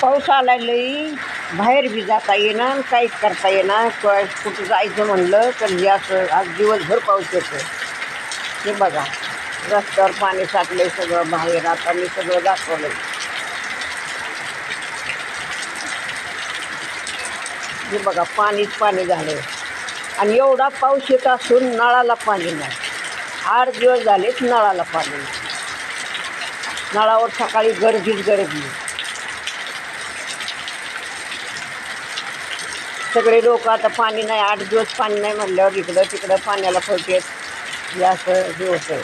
पाऊस आला लई बाहेर बी जाता येणार काहीच करता येणार. कुठं जायचं म्हणलं तर हे असं आज दिवसभर पाऊस येतो हे बघा रस्त्यावर पाणी साठले सगळं बाहेर आता मी सगळं दाखवलं हे बघा पाणीच पाणी झालं आणि एवढा पाऊस येत असून नळाला पाणी नाही. आठ दिवस झालेच नळाला पाणी नाही. नळावर सकाळी गर्दीच गर्दी सगळे लोक आता पाणी नाही आठ दिवस पाणी नाही म्हणल्यावर इकडं तिकडं पाण्याला पळतेत हे असं हे होतं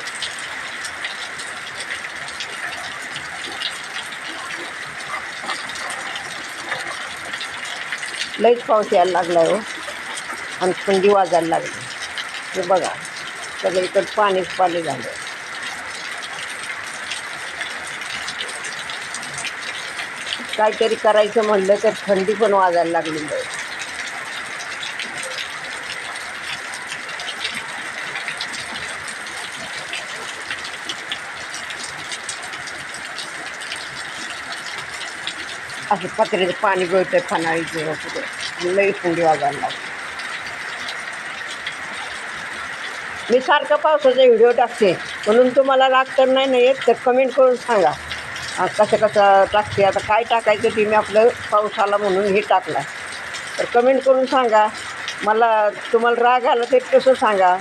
लईच पाऊस यायला लागला हो. आणि थंडी वाजायला लागली. हे बघा सगळीकडे पाणीच पाणी झालं काहीतरी करायचं म्हणलं तर थंडी पण वाजायला लागली असं पत्र्याचं पाणी गळतंय फनाळीचं वगैरे. लई थंडी वाजायला लागते मी सारखं पावसाचा व्हिडिओ टाकते. म्हणून तुम्हाला राग तर नाही ना येत तर कमेंट करून सांगा. कसं कसं टाकते आता काय टाकायचं ते मी आपलं पाऊस आला म्हणून हे टाकला तर कमेंट करून सांगा. मला तुम्हाला राग आला ते कसं सांगा.